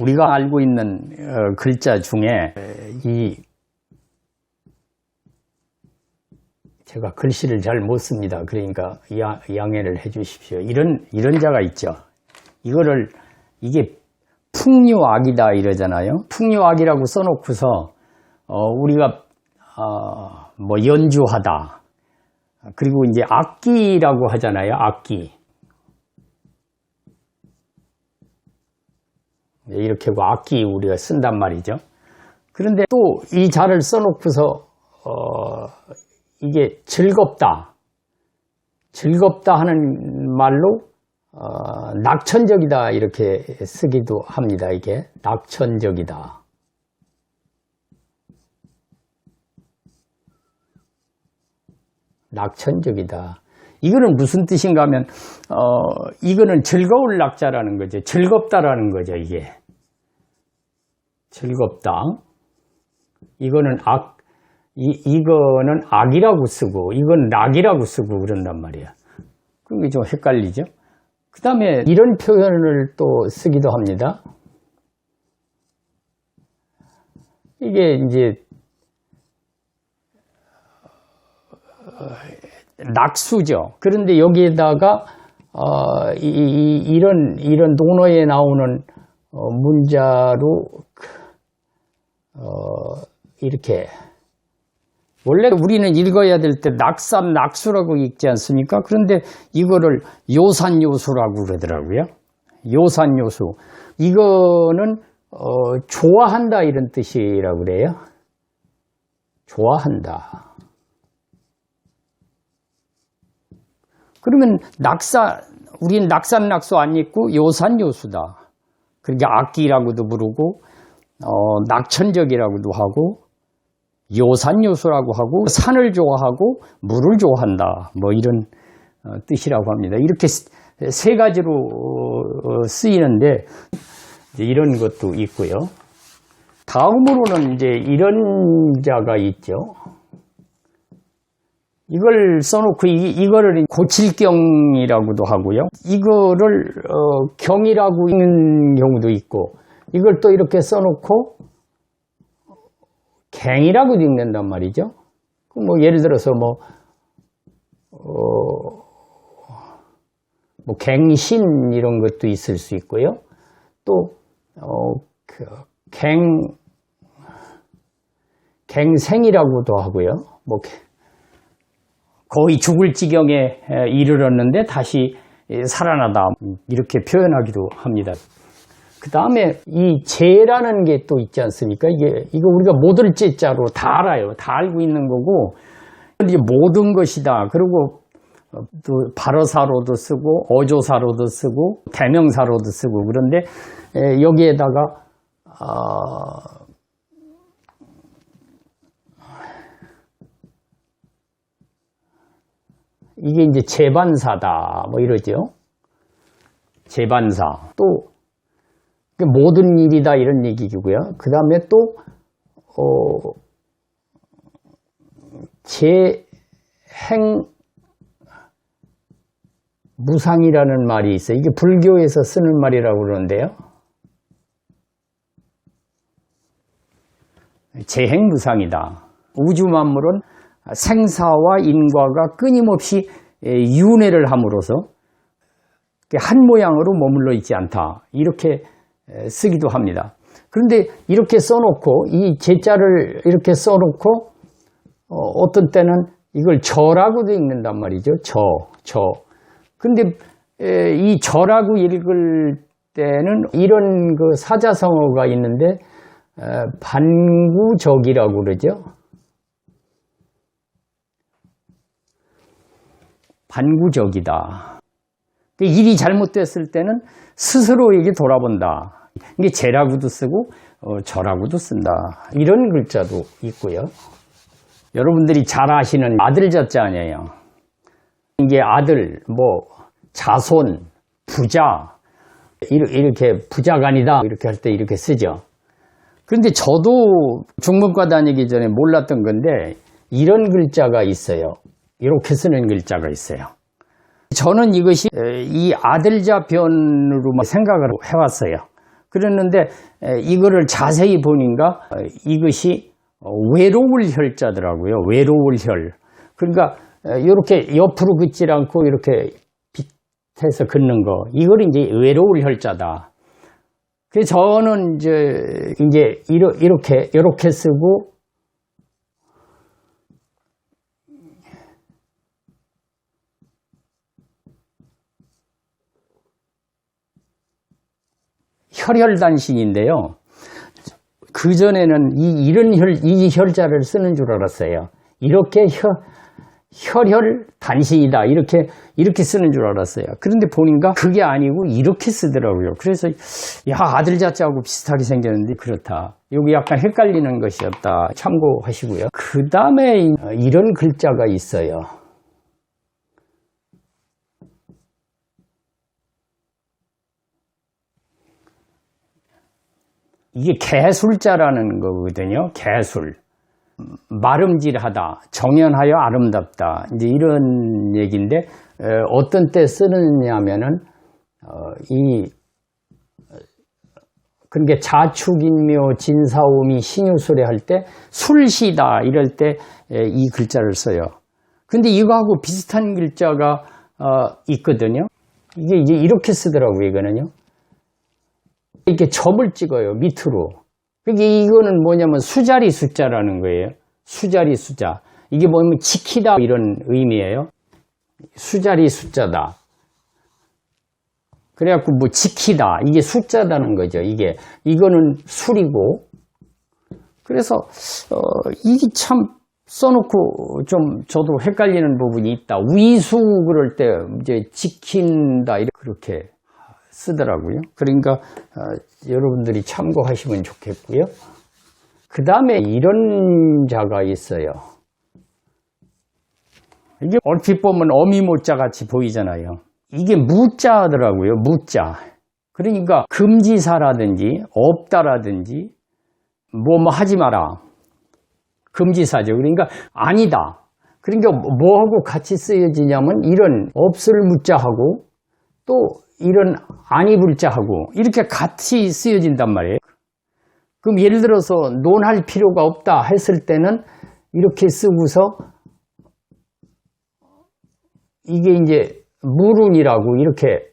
우리가 알고 있는 어, 글자 중에 이 제가 글씨를 잘 못 씁니다. 그러니까 야- 양해를 해 주십시오. 이런 이런 자가 있죠. 이거를 이게 풍류악이다 이러잖아요. 풍류악이라고 써놓고서 어, 우리가 어, 뭐 연주하다 그리고 이제 악기라고 하잖아요. 악기 이렇게 하고 악기 우리가 쓴단 말이죠. 그런데 또 이 자를 써놓고서 어, 이게 즐겁다, 즐겁다 하는 말로 어, 낙천적이다 이렇게 쓰기도 합니다. 이게 낙천적이다. 낙천적이다. 이거는 무슨 뜻인가 하면, 어, 이거는 즐거울 낙자라는 거죠. 즐겁다라는 거죠, 이게. 즐겁다. 이거는 악, 이, 이거는 악이라고 쓰고, 이건 낙이라고 쓰고 그런단 말이야. 그게 좀 헷갈리죠? 그 다음에 이런 표현을 또 쓰기도 합니다. 이게 이제 낙수죠. 그런데 여기에다가 어, 이, 이, 이런 이런 논어에 나오는 어, 문자로 어, 이렇게 원래 우리는 읽어야 될 때 낙산 낙수라고 읽지 않습니까? 그런데 이거를 요산요수라고 그러더라고요. 요산요수 이거는 어, 좋아한다 이런 뜻이라고 그래요. 좋아한다. 그러면 낙사, 우린 낙산낙수 안 읽고 요산요수다. 그러니까 악기라고도 부르고, 어, 낙천적이라고도 하고, 요산요수라고 하고, 산을 좋아하고, 물을 좋아한다. 뭐 이런 어, 뜻이라고 합니다. 이렇게 세- 세 가지로 어, 쓰이는데, 이제 이런 것도 있고요. 다음으로는 이제 이런 자가 있죠. 이걸 써놓고 이, 이거를 고칠경이라고도 하고요. 이거를 어, 경이라고 읽는 경우도 있고 이걸 또 이렇게 써놓고 갱이라고 읽는단 말이죠. 그뭐 예를 들어서 뭐, 어, 뭐 갱신 이런 것도 있을 수 있고요. 또 어, 그 갱, 갱생이라고도 하고요. 뭐 거의 죽을 지경에 에, 이르렀는데 다시 에, 살아나다 이렇게 표현하기도 합니다. 그 다음에 이 죄라는 게 또 있지 않습니까? 이게 이거 우리가 모들 죄자로 다 알아요. 다 알고 있는 거고 이제 모든 것이다. 그리고 어, 또 발어사로도 쓰고 어조사로도 쓰고 대명사로도 쓰고 그런데 에, 여기에다가 어, 이게 이제 재반사다 뭐 이러죠. 재반사 또그 모든 일이다 이런 얘기고요. 그 다음에 또 어, 재행 무상이라는 말이 있어요. 이게 불교에서 쓰는 말이라고 그러는데요. 재행 무상이다. 우주 만물은 생사와 인과가 끊임없이 에, 윤회를 함으로써 한 모양으로 머물러 있지 않다. 이렇게 에, 쓰기도 합니다. 그런데 이렇게 써놓고 이 제자를 이렇게 써놓고 어, 떤 때는 이걸 저라고도 읽는단 말이죠. 저, 저. 근데 에, 이 저라고 읽을 때는 이런 그 사자성어가 있는데 에, 반구적이라고 그러죠. 반구적이다. 그 일이 잘못됐을 때는 스스로에게 돌아본다. 이게 제라고도 쓰고 어, 저라고도 쓴다. 이런 글자도 있고요. 여러분들이 잘 아시는 아들 자자 아니에요. 이게 아들, 뭐 자손, 부자 이렇게- 이렇게 부자간이다 이렇게 할 때 이렇게 쓰죠. 그런데 저도 중문과 다니기 전에 몰랐던 건데 이런 글자가 있어요. 이렇게 쓰는 글자가 있어요. 저는 이것이 에, 이 아들자 변으로만 생각을 해왔어요. 그랬는데 에, 이거를 자세히 보니까 어, 이것이 어, 외로울 혈자더라고요. 외로울 혈. 그러니까 이렇게 옆으로 긋질 않고 이렇게 밑에서 긋는 거. 이걸 이제 외로울 혈자다. 그래서 저는 이제 이제 이렇게 이렇게 쓰고 혈혈단신인데요. 그 전에는 이 이런 혈, 이 혈자를 쓰는 줄 알았어요. 이렇게 혈, 혈혈 단신이다. 이렇게, 이렇게 쓰는 줄 알았어요. 그런데 보니까 그게 아니고 이렇게 쓰더라고요. 그래서, 야, 아들 자자하고 비슷하게 생겼는데 그렇다. 여기 약간 헷갈리는 것이었다. 참고하시고요. 그 다음에 이런 글자가 있어요. 이게 개술자라는 거거든요. 개술. 마름질하다, 정연하여 아름답다. 이제 이런 얘기인데 에, 어떤 때 쓰느냐면은 어, 이 그러니까 자축인묘 진사오미 신유술에 할 때 술시다 이럴 때 이 글자를 써요. 근데 이거하고 비슷한 글자가 어, 있거든요. 이게 이제 이렇게 쓰더라고요. 이거는요. 이렇게 점을 찍어요. 밑으로. 그게 이거는 뭐냐면 수자리 숫자라는 거예요. 수자리 숫자. 이게 뭐냐면 지키다 이런 의미예요. 수자리 숫자다. 그래갖고 뭐 지키다. 이게 숫자다는 거죠. 이게. 이거는 술이고. 그래서, 어, 이게 참 써놓고 좀 저도 헷갈리는 부분이 있다. 위수 그럴 때 이제 지킨다. 이렇게 쓰더라고요. 그러니까 어, 여러분들이 참고하시면 좋겠고요. 그 다음에 이런 자가 있어요. 이게 얼핏 보면 어미모자 같이 보이잖아요. 이게 무자더라고요. 무자. 그러니까 금지사라든지 없다라든지 뭐뭐 하지 마라. 금지사죠. 그러니까 아니다. 그러니까 뭐하고 같이 쓰여지냐면 이런 없을 무자하고 또 이런 아니 불자하고 이렇게 같이 쓰여진단 말이에요. 그럼 예를 들어서 논할 필요가 없다 했을 때는 이렇게 쓰고서 이게 이제 무룬이라고 이렇게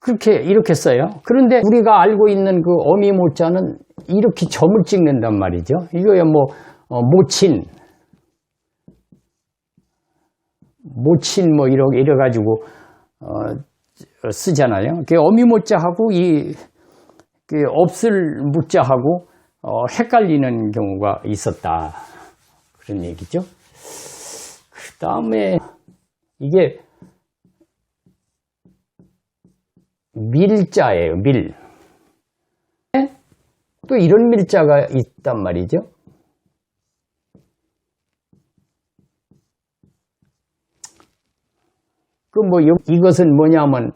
그렇게 이렇게 써요. 그런데 우리가 알고 있는 그 어미 모자는 이렇게 점을 찍는단 말이죠. 이거야 뭐 어, 모친 모친 뭐 이러 이래 가지고 어, 쓰잖아요. 그 어미모자하고 이 그 없을 무자하고 어, 헷갈리는 경우가 있었다. 그런 얘기죠. 그 다음에 이게 밀자예요. 밀. 또 이런 밀자가 있단 말이죠. 그 뭐 이것은 뭐냐면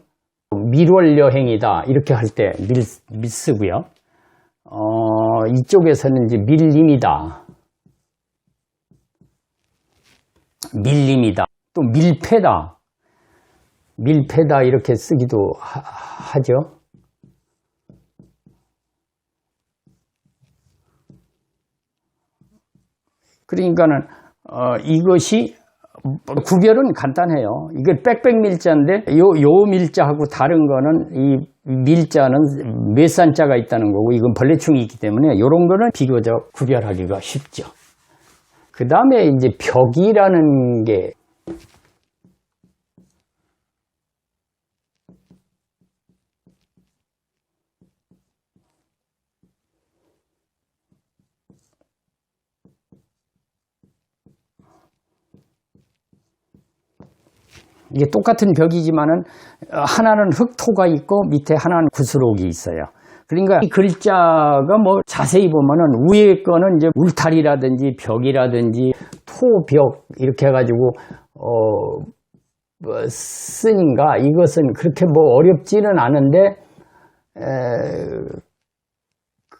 밀월 여행이다 이렇게 할때밀 밀쓰고요. 어 이쪽에서는 이제 밀림이다. 밀림이다. 또 밀패다. 밀패다 이렇게 쓰기도 하, 하죠. 그러니까는 어, 이것이 구별은 간단해요. 이게 빽빽 밀자인데 요, 요 밀자하고 다른 거는 이 밀자는 몇 산자가 있다는 거고 이건 벌레충이 있기 때문에 이런 거는 비교적 구별하기가 쉽죠. 그 다음에 이제 벽이라는 게 이게 똑같은 벽이지만은 어, 하나는 흙토가 있고 밑에 하나는 구스록이 있어요. 그러니까 이 글자가 뭐 자세히 보면은 위에 거는 이제 울타리라든지 벽이라든지 토벽 이렇게 해가지고 어, 뭐 쓰니까 이것은 그렇게 뭐 어렵지는 않은데 에,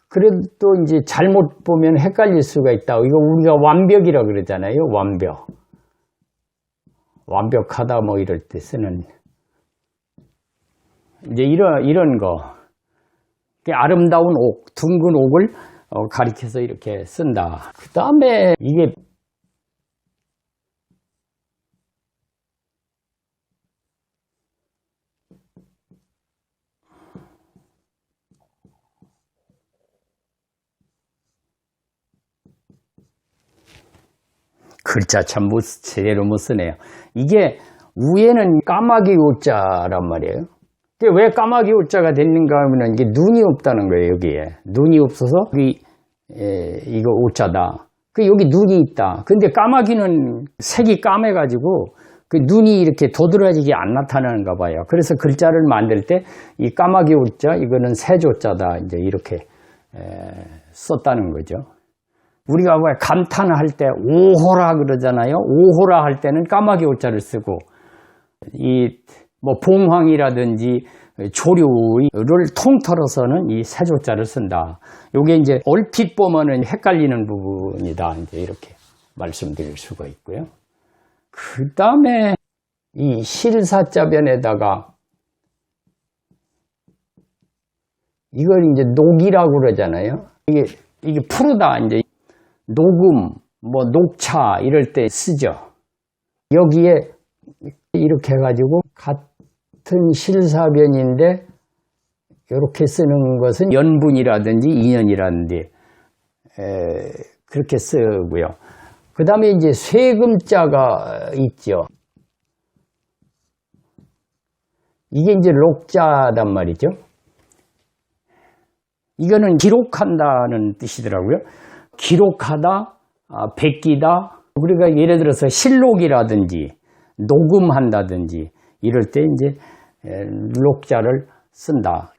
그래도 이제 잘못 보면 헷갈릴 수가 있다. 이거 우리가 완벽이라 그러잖아요. 완벽. 완벽하다 뭐 이럴 때 쓰는 이제 이런 이런 거그 아름다운 옥, 둥근 옥을 어, 가리켜서 이렇게 쓴다. 그 다음에 이게 글자 참 못, 제대로 못 쓰네요. 이게 위에는 까마귀 오자란 말이에요. 왜 까마귀 오자가 됐는가 하면 이게 눈이 없다는 거예요, 여기에. 눈이 없어서 여기, 에, 이거 오자다. 그 여기 눈이 있다. 근데 까마귀는 색이 까매가지고 그 눈이 이렇게 도드라지게 안 나타나는가 봐요. 그래서 글자를 만들 때 이 까마귀 오자, 이거는 세조자다. 이제 이렇게 에, 썼다는 거죠. 우리가 왜 감탄할 때 오호라 그러잖아요. 오호라 할 때는 까마귀 오자를 쓰고 이 뭐 봉황이라든지 조류를 통틀어서는 이 세조자를 쓴다. 요게 이제 얼핏 보면은 헷갈리는 부분이다. 이제 이렇게 말씀드릴 수가 있고요. 그 다음에 이 실사자변에다가 이걸 이제 녹이라고 그러잖아요. 이게 이게 푸르다 이제 녹음, 뭐 녹차 이럴 때 쓰죠. 여기에 이렇게 해가지고 같은 실사변인데 이렇게 쓰는 것은 연분이라든지 인연이라든지 에, 그렇게 쓰고요. 그 다음에 이제 세금자가 있죠. 이게 이제 록자단 말이죠. 이거는 기록한다는 뜻이더라고요. 기록하다, 아, 베끼다. 우리가 예를 들어서 실록이라든지 녹음한다든지 이럴 때 이제 에, 록자를 쓴다.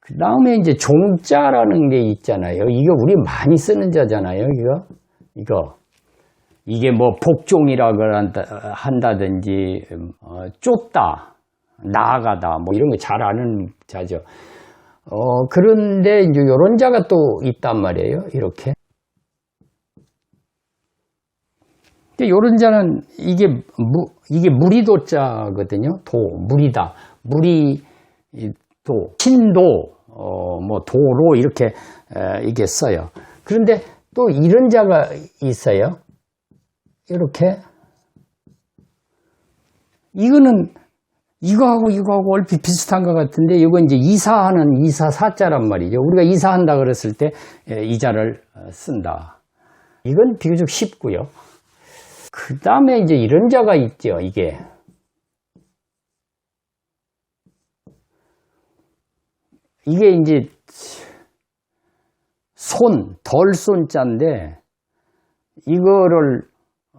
그 다음에 이제 종자라는 게 있잖아요. 이거 우리 많이 쓰는 자잖아요. 이거 이거 이게 뭐 복종이라고 한다- 한다든지 어, 쫓다, 나아가다 뭐 이런 거 잘 아는 자죠. 어, 그런데 이제 요런 자가 또 있단 말이에요. 이렇게. 근데 요런 자는 이게 무, 이게 무리도 자거든요. 도, 무리다. 무리, 이 도, 신도, 어, 뭐 도로 이렇게 에, 이게 써요. 그런데 또 이런 자가 있어요. 이렇게. 이거는 이거하고 이거하고 얼핏 비슷한 것 같은데 이건 이제 이사하는 이사 사자란 말이죠. 우리가 이사한다 그랬을 때 이 자를 어, 쓴다. 이건 비교적 쉽고요. 그 다음에 이제 이런 자가 있죠. 이게 이게 이제 손, 덜 손자인데 이거를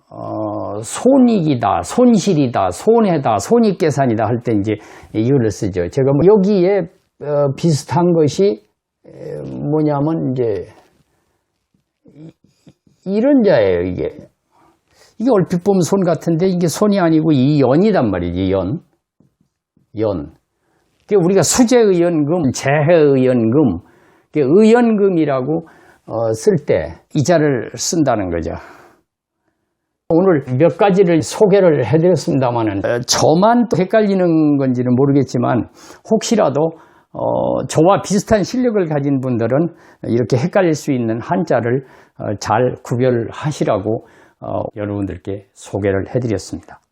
어, 손익이다, 손실이다, 손해다, 손익계산이다 할 때 이제 이거를 쓰죠. 제가 뭐 여기에 어, 비슷한 것이 에, 뭐냐면 이제 이- 이런 자예요, 이게. 이게 얼핏 보면 손 같은데 이게 손이 아니고 이 연이단 말이지, 연. 연. 그 우리가 수재의연금, 재해의연금, 그 의연금이라고 어, 쓸 때 이 자를 쓴다는 거죠. 오늘 몇 가지를 소개를 해드렸습니다만은 어, 저만 또 헷갈리는 건지는 모르겠지만 혹시라도 어, 저와 비슷한 실력을 가진 분들은 이렇게 헷갈릴 수 있는 한자를 어, 잘 구별하시라고 어, 여러분들께 소개를 해드렸습니다.